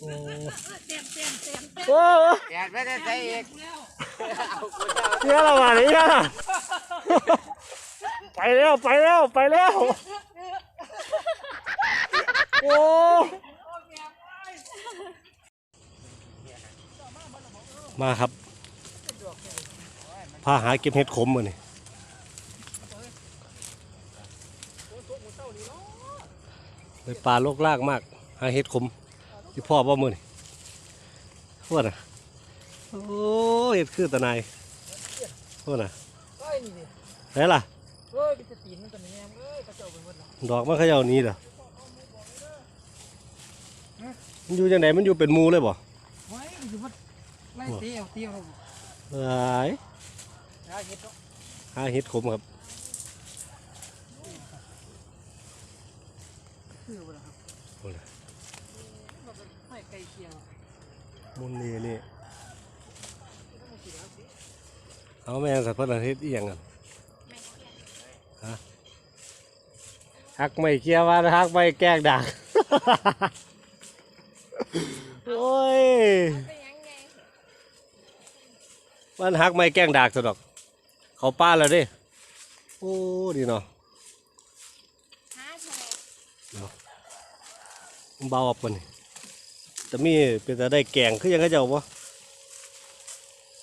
โอ้เต็มเต็มเต็มเต็มโอ้แกไม่ได้ใส่อีกเอากูจะเสียและมาเนี่ยไปแล้วไปแล้วไปแล้วโอ้มาครับพาหาเก็บเห็ดขมมานี่ไปป่าโลกลากมาก หาเห็ดขม ที่พ่อบ่มือนี่พวดน่ะโอ้เห็ดคือตะนายพวดน่ะเอ้ยนี่ดิไหนล่ะเอ้ยเป็นสตีนมันตัวนี้แม่งเอ้ยกระเจ้าไปหมดแล้วดอกมันเขย่านี้เหรอมันอยู่จังไหนมันอยู่เป็นหมูเลยบ่เฮ้ยอยู่มันไล่เตี้ยวเตี้ยวหลายหาเห็ดเนาะหาเห็ดขมครับ คือบ่ล่ะ เป็นไม้ไก่เคียงมุนนี่นี่เอาแม่งสัตว์พันธุ์เฮ็ดอีหยังกันฮะฮักไม่เคี้ยวว่าฮักไม่แกล้งดักโอ้ยเป็นยังไงมันฮักไม่แกล้งดักสะดอก เขาป้าแล้วเดิโอ้ดีเนาะหาแชร์เบาออกมันนี่ แต่มีเป็นแต่ได้แกงคือยังก็จะเอาปะ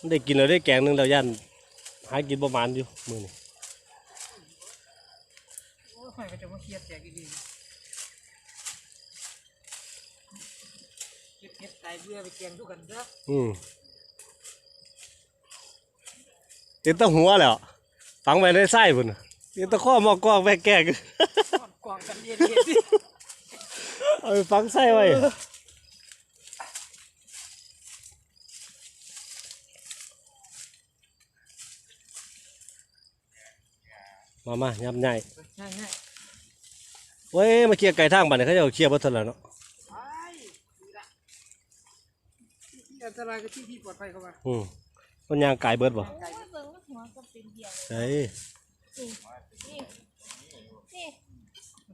ได้กินแล้วได้แกงหนึงแล้วยันหากินประมาณอยู่มือนี่โอ้ยไม้กระเจ้ามาเคลียร์แจกดีๆเก็บเห็ดตายเบื่อไปแกงทุกกันเด้ออืมเต็มแตั้งหัวแล้วฝังไว้ในไส้พุ่นน่ะเต็มแตั้งข้อหมอกกอกแม่แกงนอนกวางกันเย็นเย็นดิเอาไปฝังไส้ไว้ มามายำใหญ่ง่ายง่ายเว้ยมาเคลียร์ไก่ทางบ้านเนี่ยเขาจะเอาเคลียร์บ่ทันแล้วเนาะไปดีละที่อันตรายก็ที่ที่ปลอดภัยเข้ามาอืมมันยางไก่เบิดบ่โอ้ยเบิ่งหัวก็เป็นเดียวเลยใช่นี่นี่นี่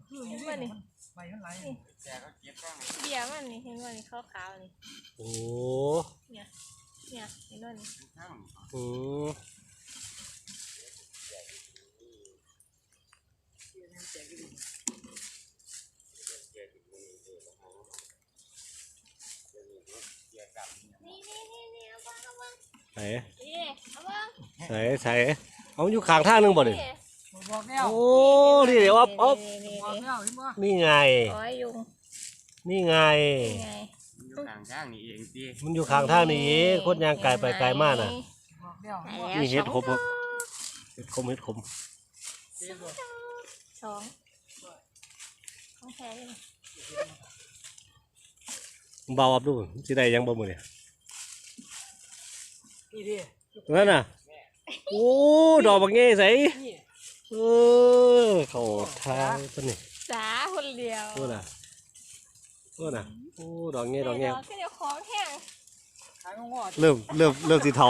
คืออยู่นี่มันใบมันไหลเบียร์มันนี่เห็นว่านี่ขาวๆนี่โอ้เนี่ยเนี่ยเห็นว่านี่อืมนี่นี่นี่นี่เอาบ้างเอาบ้าง ใส่นี่เอาบ้างใส่ใส่เอาอยู่ข้างทางหนึงบ่ดินี่บอกแล้วโอ้นี่เดี๋ยวอ๊อบอ๊อบนี่นี่บอกนี่แล้วเห็นบ่นี่ไงโอ้ยยุงนี่ไงนี่ไงอยู่ข้างทางนี่เองตีมันอยู่ข้างทางนี่คนยางไก่ไปไกลมากน่ะบอกแล้วไหนเห็นบ่แล้วนี่เห็ดสองขมครับเห็ดขมเห็ดขมเห็นบ่ สองของแท้เลยเบาอับดูสิได้ยังบ่มื้อเนี่ยนี่ดินั่นน่ะโอ้ดอกบักเงี้ใส่นี่เออเข้าทางตัวนี้สาคนเดียวตัวน่ะตัวน่ะโอ้ดอกเงี้ดอกเงี้ก็เดี๋ยวของแห้งขายงอดเริ่มเริ่มเริ่มสิเทา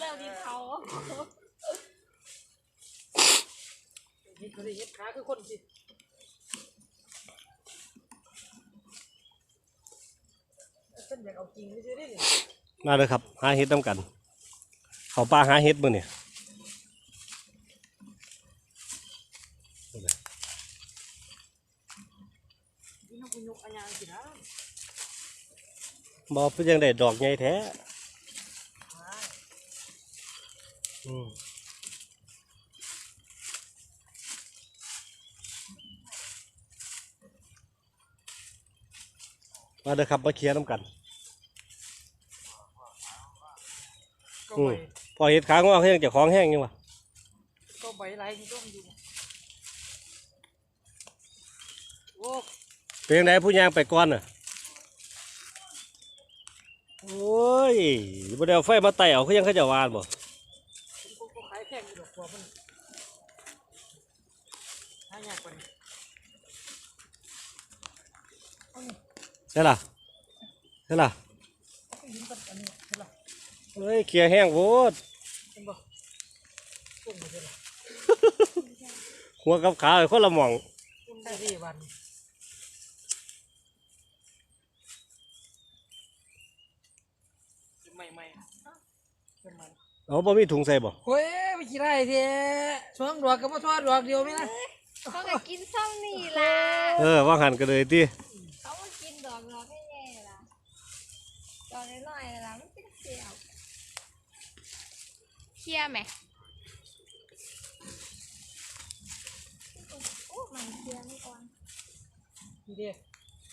เริ่มดีเทา นี่คือเห็ดขาคือคนสิฉันอยากเอาจริงไม่ใช่ดิมาเลยครับ หาเห็ดน้ำกัน เขาป่าหาเห็ดมื้อนี่นี่นกยุกอันยังสินะบ่เป็นยังได้ดอกใหญ่แท้อืม มาเด้อครับมาเคลียร์น้ำกันก็อืใบมพอเห็ดขางอกเขายังจะของแห้งยังวะก็ใบไรนี่ก็อยู่โอ้เป็นยังไงผู้ยางไปก่อนน่ะโอ้ยบ่ได้เอาไฟมาไต่เอาเขายังเขาจะวานบ่ ผมก็ขายแพงอยู่ดอกบัวมันหายากกว่านี้ ใช่ล่ะใช่ล่ะยิ้มกันอันนี้เห็นหรอเฮ้ยเคลียร์แห้งโวดเห็นบ่กุ้งเห็นหรอหัวกับขาคนละหม่องกุ้งได้ดีวันไม่ไม่ไม่ไม่เอาบ่มีถุงใส่บ่เฮ้ยไม่กี่ไรเท่ช่วงดอกก็มาทอดดอกเดียวไหมนะเขาก็กินซ้ำนี่ล่ะเออว่างหันกันเลยติ เขามากินดอกดอกแย่ๆล่ะดอกน้อยๆล่ะมันเป็นเสียวเคลียร์ไหมโอ้มันเคลียร์ไม่ก่อนนี่เดีย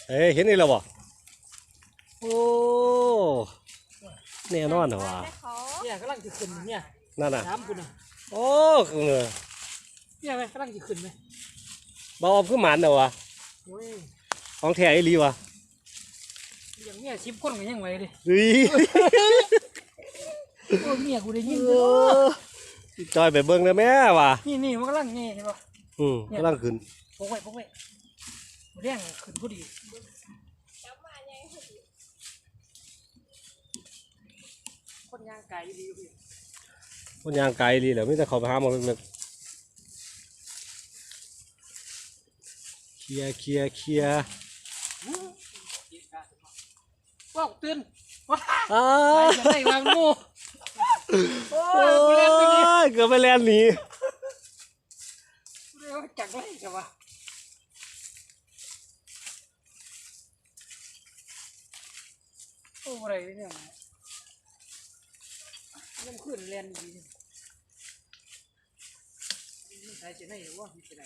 เอ้ยเห็นนี่แล้วบ่โอ้แน่นอนเหรอวะแต่เขาเนี่ยกำลังจะขึ้นเนี่ยนั่นน่ะน้ำคุณน่ะโอ้เออเนี่ยไหมกำลังจะขึ้นไหมบ่เอาคือหมันเหรอวะโอ้ยของแท้อีหลีวะอย่าง เนี้ยชิปคนกันยังไงดิเฮ้ยโอ้ยเมียกูได้ยินเออจอยไปเบิ่งเลยแม่ว่ะนี่นี่มันกำลังนี่เห็นปะอืมกำลังขึ้นพกไว้พกไว้เรื่องขึ้นพอดีจับมาไงคนย่างไก่ดีอยู่พี่มันยางไกลดีแหล้วมีแต่เขาไปหาหมองลึกๆเคลียร์เคลียร์เคลีย ร์ว้าวตื่นว้าอ้าไก่จะได้วางงูโอ้โอ้ยกูเล่นตัวนี้ยเกือบไปแล่นหนีเรียกว่าจังไรกันวะโอ้อะไรเนี่ยยังขึ้นเรียนดีนี่มันใช้จะไหนหรือว่ามีจะไหน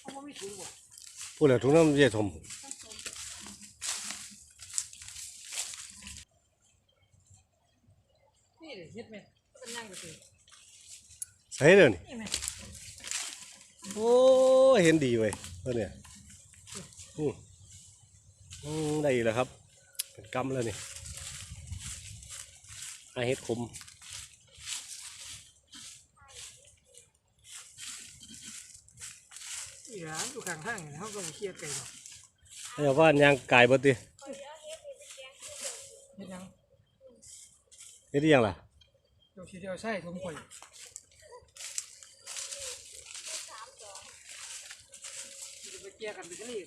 เขาไม่ถูกว่ะ พูดแล้วทุกน้ำเยี่ยชมนี่เลยเฮ็ดไหมเป็นนั่งกันสิใช่เลยนี่นี่ไหมโอ้เห็นดีเว้ยเพื่อนเนี่ยอืมอืมได้แล้วครับ เป็นกำแล้วนี่อาเฮ็ดคม อีหลานอยู่ข้างห้างเขาก็มาเคลียร์ไก่ดอกเรียกว่ายางไก่บ่ติเฮ็ดหยังเฮ็ดอีหยังล่ะเดี๋ยวสิเดียวใส่ถุงข่อยจะไปเกลียร์กันไปกันเลย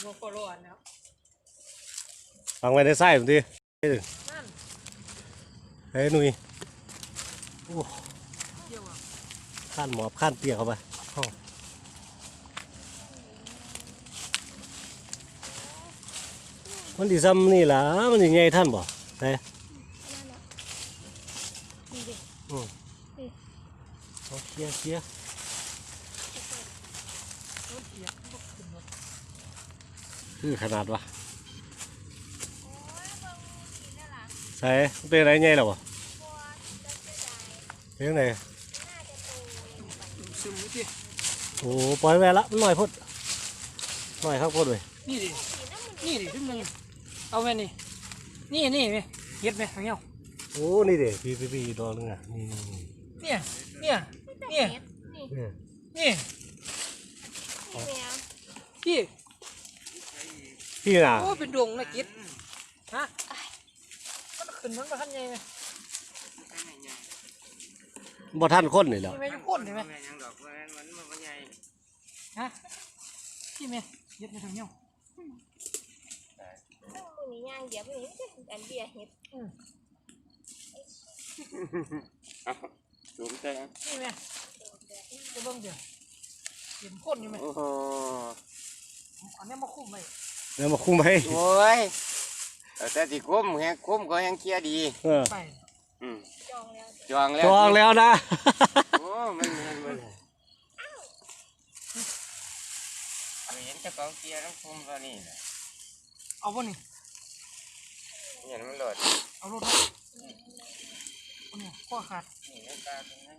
หัวโคโลอันนะครับฟังไว้ในไส้ผมดิเฮ้ยนั่นเฮ้ยหนุ่ยโอ้เกี่ยวอะ ข้านหมอบข้านเปียกเข้าไป ห้องมันดีซ้ำนี่ล่ะมันยังไงท่านบ่ใช่นั่นเนา ซึมนิดเดียวโอ้ปล่อยไว้ละมันหน่อยพดหน่อยครับพดเลยนี่ดิสีน้ำมันนี่ดิขึ้นนึงเอาไว้นี่นี่นี่ไหมเฮ็ดไหมทางเงี้ยโอ้นี่เด็พี่พี่พี่ดอกนึงอะนี่นี่นี่เนี่ยเนี่ยเนี่ยนี่เนี่ยนี่นี่เนี่ยพี่พี่น่ะโอ้เป็นดวงนะกิดฮะมันขึ้นมันมาทันไงไหม บ่ทันคนนี่แหล้วนี่ไหมยุคนใช่ไหมแม่ยังดอกมันมันมันใหญ่ฮะพี่แม่เฮ็ดในทางเงี้ยมือนี้ย่างเดี๋ยวไปนี่อันเบียร์เห็ดสูงแต่นี่แม่จะเบิ่งเดี๋ยวเห็นคนอยู่ไหมโอ้โหอันนี้มาคุ้มไหมแล้วมาคุมให้โอ้ยแต่ที่คุ้มแฮงคุ้มก็แฮงเคลียร์ดี เออไป อืมจองแล้ว จองแล้วจองแล้วนะ โอ้มันมันมันเอาเห็นเจ้าของเคลียร์ต้องคุ้มตอนนี้นะเอาบ่นี่เห็นมันโหลดเอารถมาเอาเนี่ยข้อขาดนี่มันตาตรงนั้น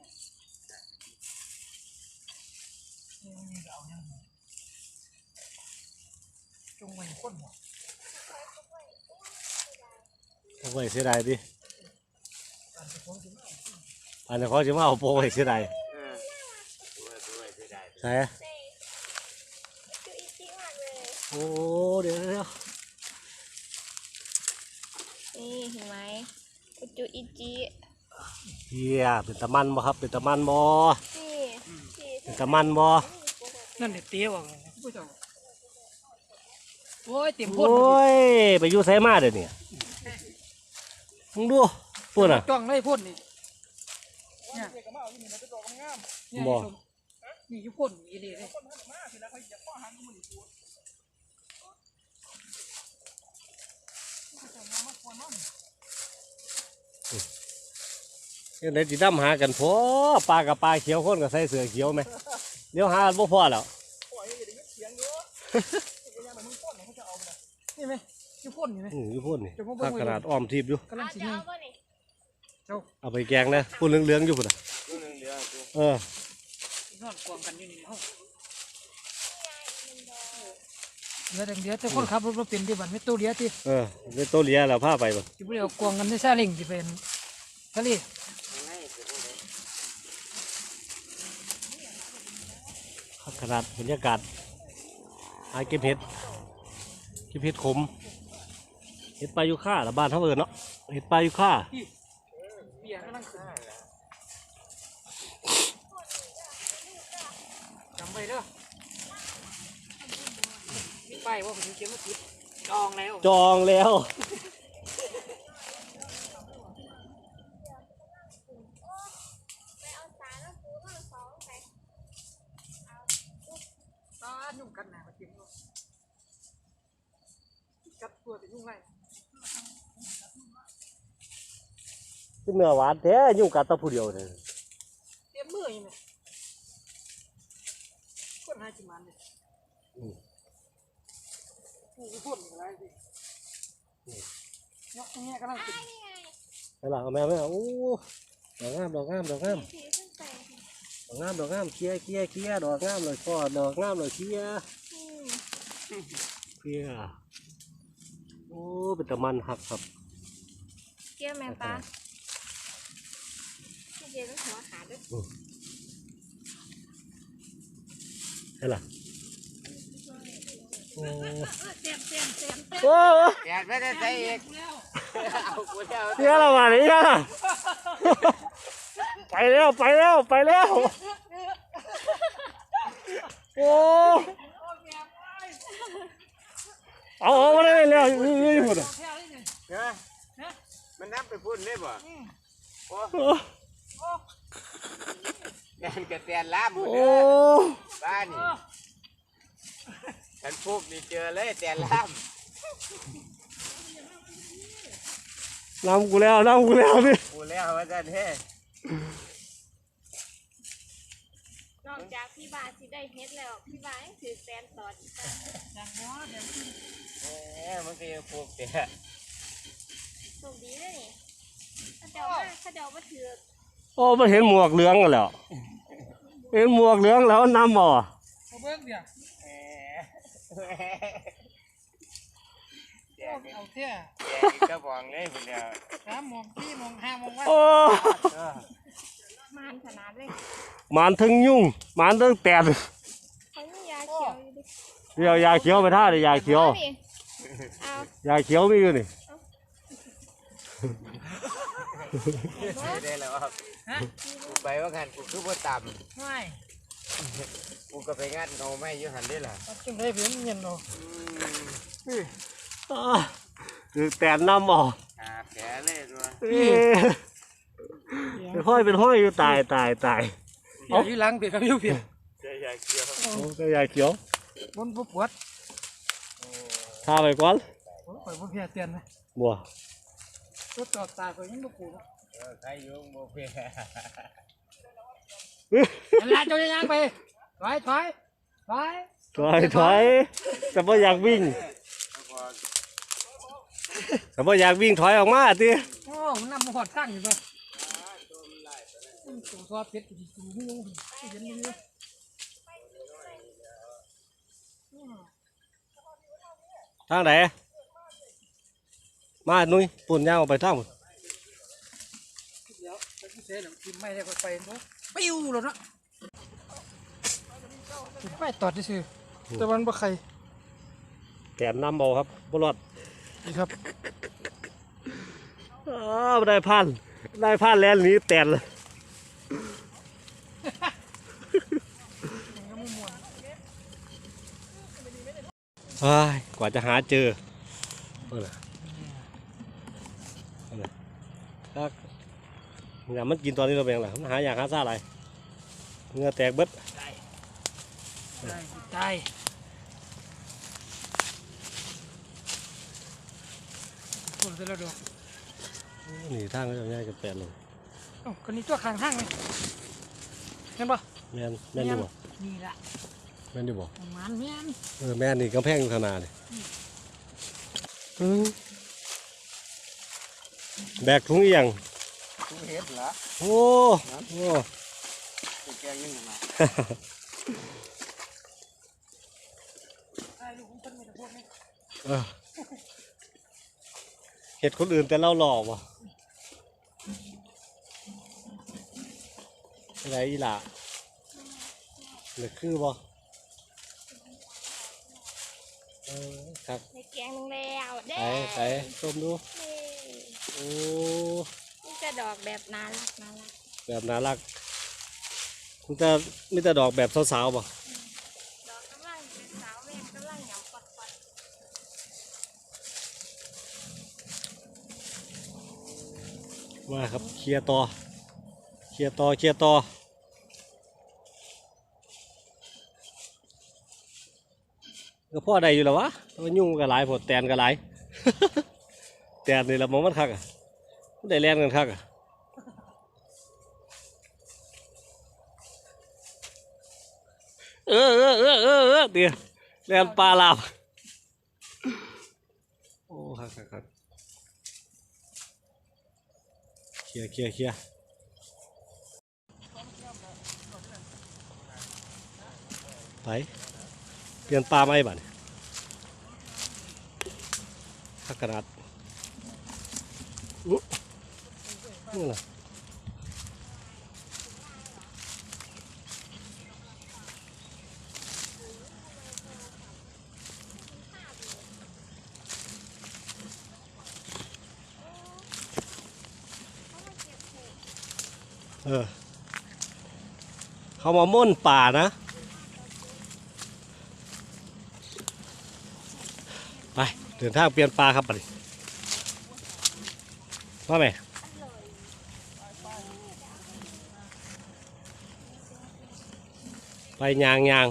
นี่นี่เอายังไงจงไว้คนบ่เอาไว้เสียดายดิ การจะฟ้องถึงเอา อันนี้เขาจะมาเอาโปรไว้เสียดายเออตัวตัวเสียดายใช่เซ่จุอีจริงมากเลยโอ้เดี๋ยวเดี๋ยวนี่เห็นไหมจุอีจีเฮียเป็นตะมันบ่ครับ เป็นตะมันบ่นี่เป็นตะมันบ่นั่นเด็ดเตี้ยว่ะผู้ชมโอ้ยเต็มโอพ่น้ยไปอยู่ไสมาเดี๋ยวนี้มึงดูพูดน่ะจ้องเลยพ่นนี่ เนี่ยเนี่ยบ่ นี่อยู่พ่นอีเลยเลยเดี๋ยวไหนสิดำหากันพอปลากับปลาเขียวคนก็ใส่เสื้อเขียวไหมเดี๋ยวหากันบ่พอแล้วนี่ไหมอยู่พ่นนี่ไหมอืออยู่พูดนี่เดี๋ยวผมเบิ่ข้างงไว้ขนาดอ้อมทีบอยู่กำลังเอาสิจะนี่เอาป่ะนี่ เจ้า เอาไปแกงนะพูดเหลืองๆอยู่พุ่นน่ะตัวหนึงเดียวตัวเออ นอนกวางกันอยู่นี่ห้องเดี๋ยวเดี๋ยวแต่คนขับรถมาเป็นที่บันไม่ตู้เดียวที่เออในโตเลียแล้วพาไปบ่จะไปเอากวางกันในซาเล้งจะเป็นทะเลข้างขนาดบรรยากาศหาเก็บเห็ดเก็บเห็ดขมเห็ดปลายุค่าละบ้านเฮาเอิ้นเนาะเห็ดปลายุค่าเบียร์ก็นั่งขึ้นจำไว้เด้อมีป้ายว่าผมเขียนว่าติดจองแล้ว จองแล้ว ไปเอาสารแล้วปูมาสองไป ตายุ่งกัดหนามาจิ้มเนาะกัดตัวเป็นยุ่งไร คือ เนื้อหวานแท้ยุ่งกัดตะผู้เดียวเลยเตรียมมืออยู่ไหมคนหาจิมันเลยกูก็พ่นอะไรสิเนาะอย่างเงี้ยกำลังติดนี่ไงไปละเอาแม่แม่โอ้ดอกงามดอกงามดอกงามดอกงามดอกงามเคลียเคลียเคลียดอกงามเลยพ่อดอกงามเลยเคลียเคลียโอ้เป็นตะมันหักครับเกี่ยวแม่ปลา เดี๋ยวต้องหัวขาด้วยใช่ล่ะโอ้เต็มเต็มเต็มเต็มโอ้แกะไม่ได้ใส่อีกเอากูแล้วเสียและวันนี้นะไปแล้วไปแล้วไปแล้วโอ้เอาเอามาได้แล้วนี่นี่หมดอะเนอะมันนับไปพูดเลยบ่ โอ้โอ้แกนกระเตียนล้ามหมดโอ้เด้อบ้านนี่ฉันพูกนี่เจอเลยเตียนล้ามนำกูแล้วนำกูแล้วนี่กูแล้วว่าจันเฮ้นอกจากพี่บาสิได้เฮ็ดแล้ว พี่บายังถือแฟนต่ออีกต่างเอ้มันก็ยังพูกเตี้ยโชคดีเลยนี่ถ้าเดาว่าถ้าเดาว่าถือ โอ้มันเห็นหมวกเหลืองกันแล้วเห็นหมวกเหลืองแล้วนำบ่เอาเบิ้งเดี๋ยวแหมแกะนี่เอาเท่าแกะนี่ก็บองเลยพุ่นแล้วสามโมงสี่โมงห้าโมงวันโอ้เออมานขนาดเลยหมานถึงยุ่งหมานถึงแตนเขามียาเขียวอยู่ดิเดี๋ยวยาเขียวไปท่าเดี๋ยวยาเขียวอานี่เอายาเขียวมีอยู่นี่ ไม่ได้แล้วครับฮะกูไปว่างันกูคือบ่ต่ไม่ำกูก็ไปงัดเงาไม่อยู่หันได้ล่ะเอาจังได้เพียงเงินเนาะอ้าคือแตนนำบ่อาแผลเลยตัวเอ้ยเป็นห้อยเป็นห้อยอยู่ตายตายตายเดี๋ยวอยู่หลังเปียกกับอยู่เปียกเจอใหญ่เขียวโอ้ก็ยาเขียวบนผู้ปวดทาไปก่อนโอ้ยข่อยบ่เพียเตียนไหมบัว รถจอดตายข่อยยังบ่ปวดเออใครอยุ่งโมเพียอันลาเจ้ายังไปถอยถอยถอยถอยถอยแต่ว่าอยากวิ่งแต่ว่าอยากวิ่งถอยออกมาติโอ้มันนำมาหอดสร้างอยู่ป่ะตัวซอสเป็ดอยู่ที่หูเห็นอยู่ทางไหน มาหนุ่ยปุ่นยาวไปท่าเดี๋หรืไม่ได้ก็ไปด้วยปิ้วหรอนะไม่ตอดที่ซื้อแต่วันบ่ใครแกนน้ำเบาครับบลอดนี่ครับอได้พันได้พันแล้วนี้แตนเลยกว่าจะหาเจอ อย่ามันกินตอนนี้เราเป็นยังไงมันหาอย่างหาซ่าอะไรเหงือแตกเบิดได้ได้ได้คนเสร็จแล้วดูหนีทางก็จะง่ายกับแปดเลยโอ้คนนี้ตัวข้างทางเลยเห็นปะแม่นแม่นอยู่บ่นี่ละแม่นอยู่บ่ประมาณแม่นเออแม่นนี่กำแพงอยู่ขางหนาดนี่อืมแบกถุงเอียง กูเฮ็ดเหรอโอ้โอ้กูแกงนึงนะไอ้ลูกของคนไม่ได้พูดนี่เออเห็ดคนอื่นแต่เราหล่อบ่อะไรอีหล่ะหรือคือบ่เออครับในแกงนึงแล้วเด้ใส่ใส่ส้มดูนี่โอ้ นี่จะดอกแบบน่ารักน่ารักแบบน่ารักมันจะมีแต่ดอกแบบสาวๆบ่ดอกกำลังเป็นสาวแม่กำลังหยำปัดปัดมาครับเคลียร์ต่อเคลียร์ต่อเคลียร์ต่อก็พ่อใดอยู่แล้ววะมันยุ่งกับหลายผดแตนกับหลาย แตนนี่ละมองมันคักอะมัน ได้แล่นกันคักเออเออเออเออเออเดี๋ยวแล่นปลาลาบโอ้คักคักคักเคลียร์เคลียร์เคลียร์ไปเปลี่ยนปลาไหมบ้านขักขนาดอุ๊ นี่แหละเออเขามาม่นป่านะไปเดินทางเปลี่ยนปลาครับไปว่าไหม ไปยางยาง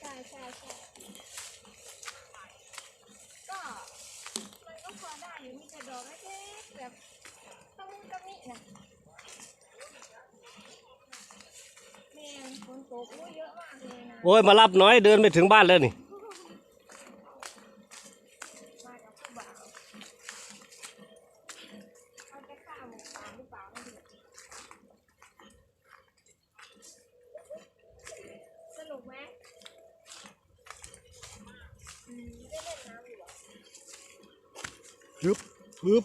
ใช่ใช่ใช่ก็มันก็พอได้อยู่มีแต่ดอกเล็กๆแบบต้องกระมินะแม่ฝนตกอู้เยอะมากเลยนะ โอ้ยมารับน้อยเดินไปถึงบ้านแล้วนี่ มากับผู้บ่าวเขาจะฆ่าหมูป่าหรือเปล่าไม่รู้สนุกไหมอืมได้เล่นน้ำอยู่เหรอ ฮึบฮึบ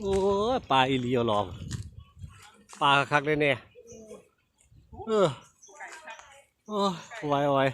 โอ้ปลาอีเลียวลองปลาคักเลยเนี่ยเออโอ้ยเอาไว้อาไว้